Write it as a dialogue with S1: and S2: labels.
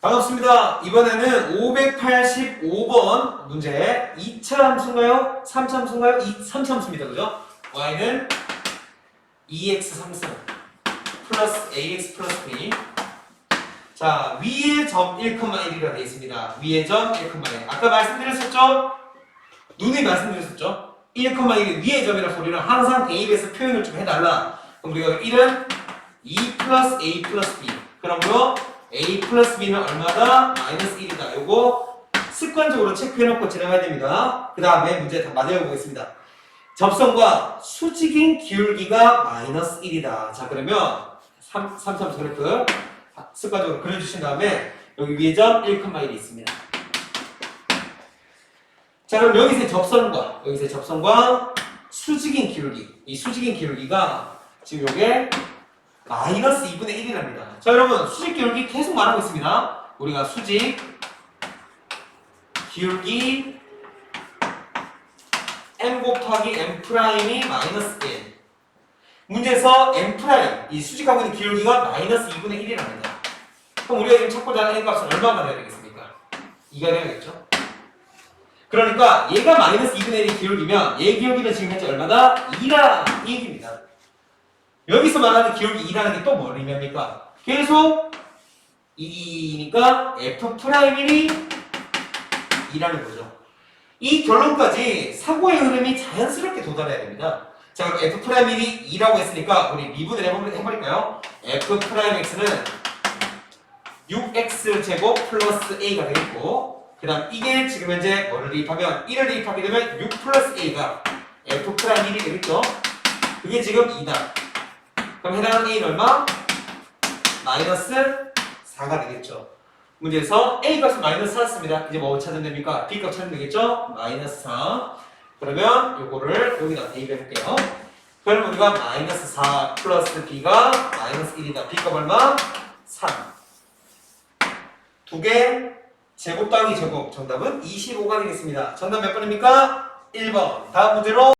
S1: 반갑습니다. 이번에는 585번 문제 2차 함수인가요? 3차 함수인가요? 2, 3차 함수입니다. 그죠? y는 2x 3승 플러스 ax 플러스 b 자 위의 점 1,1이라 되어 있습니다. 위의 점 1,1 아까 말씀드렸었죠? 눈이 말씀드렸었죠? 1,1이 위의 점이라 소리는 항상 대입해서 표현을 좀 해달라. 그럼 우리가 1은 2 플러스 a 플러스 b 그러므로 a 플러스 b는 얼마다? 마이너스 1이다. 요거 습관적으로 체크해놓고 진행해야 됩니다. 그 다음에 문제 다 맞아보겠습니다. 접선과 수직인 기울기가 마이너스 1이다. 자 그러면 3, 3, 3 그래프 습관적으로 그려주신 다음에 여기 위에 점 1,1이 있습니다. 자 그럼 여기서의 접선과 여기서의 접선과 수직인 기울기 이 수직인 기울기가 지금 요게 마이너스 2분의 1이랍니다. 자 여러분 수직 기울기 계속 말하고 있습니다. 우리가 수직 기울기 m 곱하기 m 프라임이 마이너스 1 문제에서 m 프라임 이 수직하고 있는 기울기가 마이너스 2분의 1이랍니다. 그럼 우리가 지금 찾고자 하는 n 값은 얼마가 돼야 되겠습니까? 2가 돼야겠죠? 그러니까 얘가 마이너스 2분의 1의 기울기면 얘 기울기는 지금 현재 얼마다? 2라 이 얘기입니다. 여기서 말하는 기울기 2라는 게또 뭐냐니까 계속 2니까 f 프라임 1이 2라는 거죠. 이 결론까지 사고의 흐름이 자연스럽게 도달해야 됩니다. 자 그럼 f 프라임 1이 2라고 했으니까 우리 미분을 해버릴까요? f 프라임 x는 6x 제곱 플러스 a가 되겠고 그 다음 이게 지금 현재 뭐를 대입하면 1을 대입하게 되면 6 플러스 a가 f 프라임 1이 되겠죠? 그게 지금 2다. 그럼 해당하는 a는 얼마? 마이너스 4가 되겠죠. 문제에서 a 값은 마이너스 4였습니다. 이제 뭐 찾으면 됩니까? b 값 찾으면 되겠죠? 마이너스 4. 그러면 요거를 여기다 대입해 볼게요. 그럼 우리가 마이너스 4 플러스 b가 마이너스 1이다. b 값 얼마? 3. 두 개 제곱 더하기 제곱 정답은 25가 되겠습니다. 정답 몇 번입니까? 1번. 다음 문제로